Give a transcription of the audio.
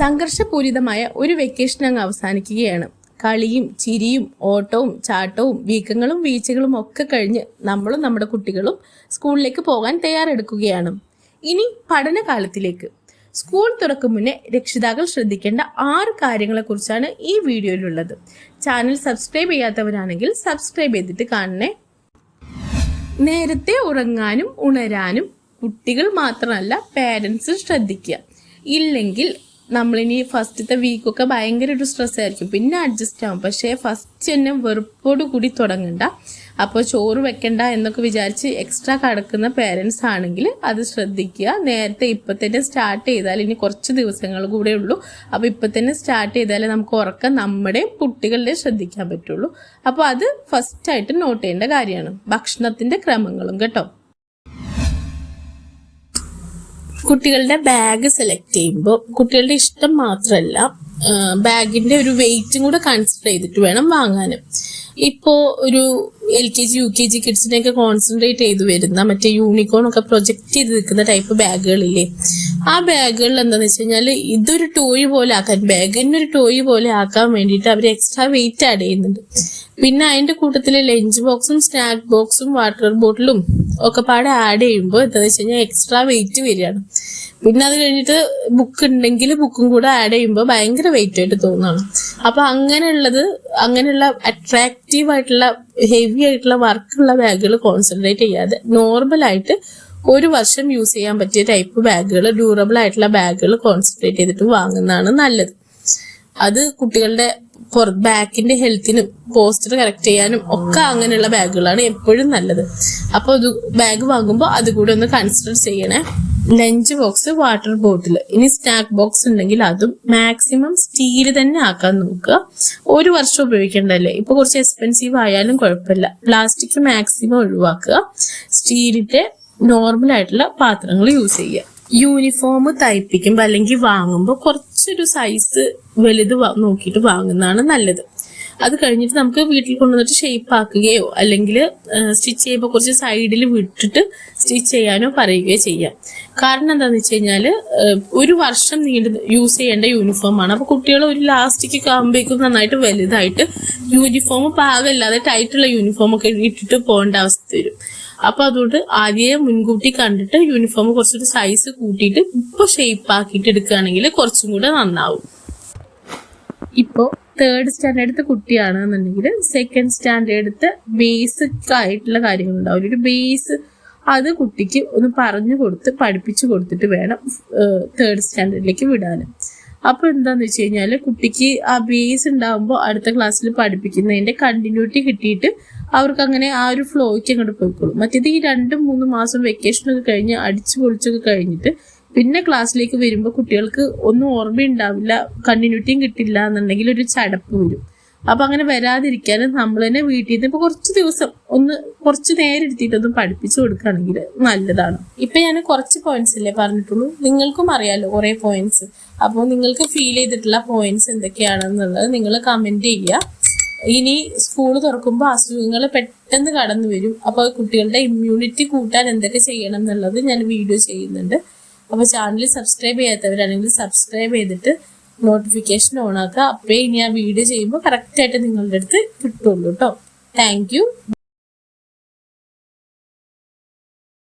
സംഘർഷപൂരിതമായ ഒരു വെക്കേഷൻ അങ്ങ് അവസാനിക്കുകയാണ്. കളിയും ചിരിയും ഓട്ടവും ചാട്ടവും വീക്കങ്ങളും വീഴ്ചകളും ഒക്കെ കഴിഞ്ഞ് നമ്മളും നമ്മുടെ കുട്ടികളും സ്കൂളിലേക്ക് പോകാൻ തയ്യാറെടുക്കുകയാണ്. ഇനി പഠനകാലത്തിലേക്ക്. സ്കൂൾ തുറക്കും മുന്നേ രക്ഷിതാക്കൾ ശ്രദ്ധിക്കേണ്ട ആറ് കാര്യങ്ങളെക്കുറിച്ചാണ് ഈ വീഡിയോയിലുള്ളത്. ചാനൽ സബ്സ്ക്രൈബ് ചെയ്യാത്തവരാണെങ്കിൽ സബ്സ്ക്രൈബ് ചെയ്തിട്ട് കാണണേ. നേരത്തെ ഉറങ്ങാനും ഉണരാനും കുട്ടികൾ മാത്രമല്ല പേരൻസും ശ്രദ്ധിക്കുക. ഇല്ലെങ്കിൽ നമ്മളിനി ഫസ്റ്റത്തെ വീക്കൊക്കെ ഭയങ്കര ഒരു സ്ട്രെസ് ആയിരിക്കും. പിന്നെ അഡ്ജസ്റ്റ് ആവും. പക്ഷേ ഫസ്റ്റ് തന്നെ വെറുപ്പോട് കൂടി തുടങ്ങണ്ട. അപ്പോൾ ചോറ് വെക്കണ്ട എന്നൊക്കെ വിചാരിച്ച് എക്സ്ട്രാ കടക്കുന്ന പേരൻസ് ആണെങ്കിൽ അത് ശ്രദ്ധിക്കുക. നേരത്തെ ഇപ്പം തന്നെ സ്റ്റാർട്ട് ചെയ്താൽ ഇനി കുറച്ച് ദിവസങ്ങൾ കൂടെ ഉള്ളൂ. അപ്പോൾ ഇപ്പം തന്നെ സ്റ്റാർട്ട് ചെയ്താലേ നമുക്ക് ഉറക്കം നമ്മുടെ കുട്ടികളുടെ ശ്രദ്ധിക്കാൻ പറ്റുള്ളൂ. അപ്പോൾ അത് ഫസ്റ്റായിട്ട് നോട്ട് ചെയ്യേണ്ട കാര്യമാണ്. ഭക്ഷണത്തിന്റെ ക്രമങ്ങളും കേട്ടോ? കുട്ടികളുടെ ബാഗ് സെലക്ട് ചെയ്യുമ്പോൾ കുട്ടികളുടെ ഇഷ്ടം മാത്രമല്ല ബാഗിന്റെ ഒരു വെയിറ്റും കൂടെ കൺസിഡർ ചെയ്തിട്ട് വേണം വാങ്ങാനും. ഇപ്പോൾ ഒരു L K G U K G കിഡ്സിനെയൊക്കെ concentrate ചെയ്ത് വരുന്ന മറ്റേ യൂണിക്കോൺ ഒക്കെ പ്രൊജക്ട് ചെയ്ത് നിൽക്കുന്ന ടൈപ്പ് ബാഗുകളില്ലേ ആ ബാഗുകളിൽ എന്താന്ന് വെച്ച് കഴിഞ്ഞാൽ ഇതൊരു ടോയ് പോലെ ആക്കാൻ ബാഗിന് ഒരു ടോയ് പോലെ ആക്കാൻ വേണ്ടിയിട്ട് അവർ എക്സ്ട്രാ വെയിറ്റ് ആഡ് ചെയ്യുന്നുണ്ട്. പിന്നെ അതിന്റെ കൂട്ടത്തിൽ ലഞ്ച് ബോക്സും സ്നാക്ക് ബോക്സും വാട്ടർ ബോട്ടിലും ഒക്കെ പാടെ ആഡ് ചെയ്യുമ്പോൾ എന്താണെന്ന് വെച്ച് കഴിഞ്ഞാൽ എക്സ്ട്രാ വെയിറ്റ് വരികയാണ്. പിന്നെ അത് കഴിഞ്ഞിട്ട് ബുക്ക് ഉണ്ടെങ്കിൽ ബുക്കും കൂടെ ആഡ് ചെയ്യുമ്പോൾ ഭയങ്കര വെയിറ്റ് ആയിട്ട് തോന്നുകയാണ് അപ്പൊ അങ്ങനെയുള്ളത് അങ്ങനെയുള്ള അട്രാക്റ്റീവ് ആയിട്ടുള്ള ഹെവി ആയിട്ടുള്ള വർക്കുള്ള ബാഗുകൾ കോൺസെൻട്രേറ്റ് ചെയ്യാതെ നോർമൽ ആയിട്ട് ഒരു വർഷം യൂസ് ചെയ്യാൻ പറ്റിയ ടൈപ്പ് ബാഗുകൾ ഡ്യൂറബിൾ ആയിട്ടുള്ള ബാഗുകൾ കോൺസെൻട്രേറ്റ് ചെയ്തിട്ട് വാങ്ങുന്നതാണ് നല്ലത്. അത് കുട്ടികളുടെ ബാക്കിന്റെ ഹെൽത്തിനും പോസ്റ്റർ കറക്റ്റ് ചെയ്യാനും ഒക്കെ അങ്ങനെയുള്ള ബാഗുകളാണ് എപ്പോഴും നല്ലത്. അപ്പോൾ ഇത് ബാഗ് വാങ്ങുമ്പോൾ അത് കൂടെ ഒന്ന് കൺസിഡർ ചെയ്യണേ. ലഞ്ച് ബോക്സ് വാട്ടർ ബോട്ടിൽ ഇനി സ്നാക്ക് ബോക്സ് ഉണ്ടെങ്കിൽ അതും മാക്സിമം സ്റ്റീൽ തന്നെ ആക്കാൻ നോക്കുക. ഒരു വർഷം ഉപയോഗിക്കേണ്ടല്ലേ ഇപ്പൊ കുറച്ച് എക്സ്പെൻസീവ് ആയാലും കുഴപ്പമില്ല. പ്ലാസ്റ്റിക് മാക്സിമം ഒഴിവാക്കുക. സ്റ്റീലിന്റെ നോർമൽ ആയിട്ടുള്ള പാത്രങ്ങൾ യൂസ് ചെയ്യുക. യൂണിഫോം തയ്പ്പിക്കുമ്പോൾ അല്ലെങ്കിൽ വാങ്ങുമ്പോൾ കുറച്ചൊരു സൈസ് വലുത് നോക്കിയിട്ട് വാങ്ങുന്നതാണ് നല്ലത്. അത് കഴിഞ്ഞിട്ട് നമുക്ക് വീട്ടിൽ കൊണ്ടുവന്നിട്ട് ഷേപ്പ് ആക്കുകയോ അല്ലെങ്കിൽ സ്റ്റിച്ച് ചെയ്യുമ്പോൾ കുറച്ച് സൈഡിൽ വിട്ടിട്ട് സ്റ്റിച്ച് ചെയ്യാനോ പറയുകയോ ചെയ്യാം. കാരണം എന്താണെന്ന് വെച്ച് കഴിഞ്ഞാൽ ഒരു വർഷം നീണ്ട് യൂസ് ചെയ്യേണ്ട യൂണിഫോമാണ് അപ്പോൾ കുട്ടികൾ ഒരു ലാസ്റ്റിക്ക് ആകുമ്പോഴേക്കും നന്നായിട്ട് വലുതായിട്ട് യൂണിഫോം പാകമില്ലാതെ ടൈറ്റുള്ള യൂണിഫോം ഒക്കെ ഇട്ടിട്ട് പോകേണ്ട അവസ്ഥ വരും. അപ്പൊ അതുകൊണ്ട് ആദ്യം മുൻകൂട്ടി കണ്ടിട്ട് യൂണിഫോം കുറച്ചൊരു സൈസ് കൂട്ടിയിട്ട് ഇപ്പൊ ഷേപ്പ് ആക്കിയിട്ട് എടുക്കുകയാണെങ്കിൽ കുറച്ചും കൂടെ നന്നാവും. ഇപ്പോ തേർഡ് കുട്ടിയാണ് എന്നുണ്ടെങ്കിൽ സെക്കൻഡ് സ്റ്റാൻഡേർഡത്തെ ബേസിക് ആയിട്ടുള്ള കാര്യങ്ങൾ ഉണ്ടാവും ഒരു ബേസ് അത് കുട്ടിക്ക് ഒന്ന് പറഞ്ഞു കൊടുത്ത് പഠിപ്പിച്ചു കൊടുത്തിട്ട് വേണം തേർഡ് സ്റ്റാൻഡേർഡിലേക്ക് വിടാൻ അപ്പോൾ എന്താന്ന് വെച്ച് കഴിഞ്ഞാൽ കുട്ടിക്ക് ആ ബേസ് ഉണ്ടാകുമ്പോൾ അടുത്ത ക്ലാസ്സിൽ പഠിപ്പിക്കുന്നതിന്റെ കണ്ടിന്യൂറ്റി കിട്ടിയിട്ട് അവർക്ക് അങ്ങനെ ആ ഒരു ഫ്ലോയ്ക്ക് അങ്ങോട്ട് പോയിക്കോളും. മറ്റേത് ഈ രണ്ടും മൂന്ന് മാസം വെക്കേഷനൊക്കെ കഴിഞ്ഞ് അടിച്ചു പൊളിച്ചൊക്കെ കഴിഞ്ഞിട്ട് പിന്നെ ക്ലാസ്സിലേക്ക് വരുമ്പോൾ കുട്ടികൾക്ക് ഒന്നും ഓർമ്മയുണ്ടാവില്ല കണ്ടിന്യൂറ്റിയും കിട്ടില്ല എന്നുണ്ടെങ്കിൽ ഒരു ചടപ്പ് വരും. അപ്പൊ അങ്ങനെ വരാതിരിക്കാൻ നമ്മൾ തന്നെ വീട്ടിൽ നിന്ന് ഇപ്പൊ കുറച്ച് ദിവസം ഒന്ന് കുറച്ച് നേരം എടുത്തിട്ടൊന്ന് പഠിപ്പിച്ചു കൊടുക്കുകയാണെങ്കിൽ നല്ലതാണ്. ഇപ്പൊ ഞാൻ കുറച്ച് പോയിന്റ്സ് അല്ലേ പറഞ്ഞിട്ടുള്ളൂ? നിങ്ങൾക്കും അറിയാലോ കുറേ പോയിന്റ്സ് അപ്പോൾ നിങ്ങൾക്ക് ഫീൽ ചെയ്തിട്ടുള്ള പോയിന്റ്സ് എന്തൊക്കെയാണെന്നുള്ളത് നിങ്ങൾ കമന്റ് ചെയ്യുക. ഇനി സ്കൂൾ തുറക്കുമ്പോൾ അസുഖങ്ങൾ പെട്ടെന്ന് കടന്നു വരും അപ്പോൾ കുട്ടികളുടെ ഇമ്മ്യൂണിറ്റി കൂട്ടാൻ എന്തൊക്കെ ചെയ്യണം എന്നുള്ളത് ഞാൻ വീഡിയോ ചെയ്യുന്നുണ്ട്. അപ്പോൾ ചാനൽ സബ്സ്ക്രൈബ് ചെയ്യാത്തവരാണെങ്കിൽ സബ്സ്ക്രൈബ് ചെയ്തിട്ട് നോട്ടിഫിക്കേഷൻ ഓൺ ആക്കുക. അപ്പേ ഇനി ആ വീഡിയോ ചെയ്യുമ്പോൾ കറക്റ്റായിട്ട് നിങ്ങളുടെ അടുത്ത് കിട്ടുള്ളൂ കേട്ടോ താങ്ക്